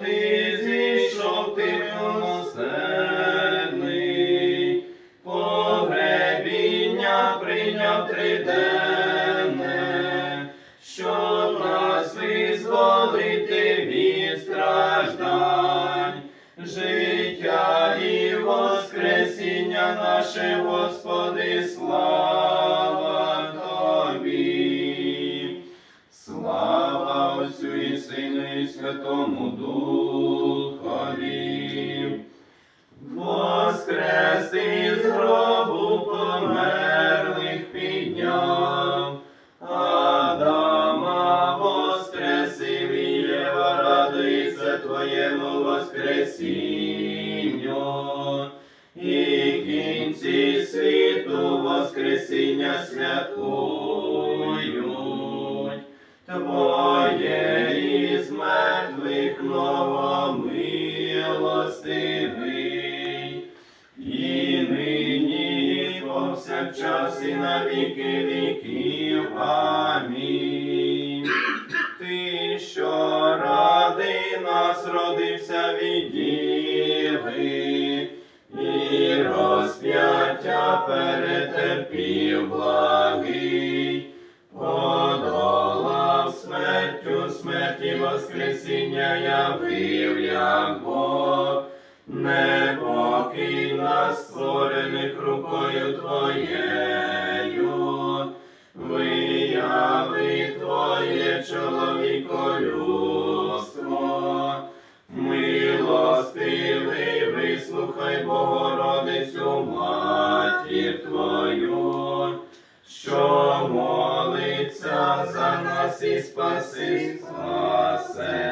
ти зійшов ти милосердний, погребіння прийняв триденне, щоб нас визволити від страждань, життя і воскресіння наше, Господи, слава Сину і Святому Духові. Воскрес із гробу померлих підняв, Адама воскресив і Єва радується Твоєму воскресінню. І кінці світу воскресіння святкують. Твоє із мертвих новомилостивий, і нині, повсякчас, і на віки віків. Амінь. Ти, що ради нас родився від діви, і розп'яття перетерпів благий, воскресіння явив, як Бог, не покинь нас створених рукою Твоєю, вияви Твоє чоловіколюбство, милостивий, вислухай Богородицю матір Твою, що молиться за нас і спаси the same.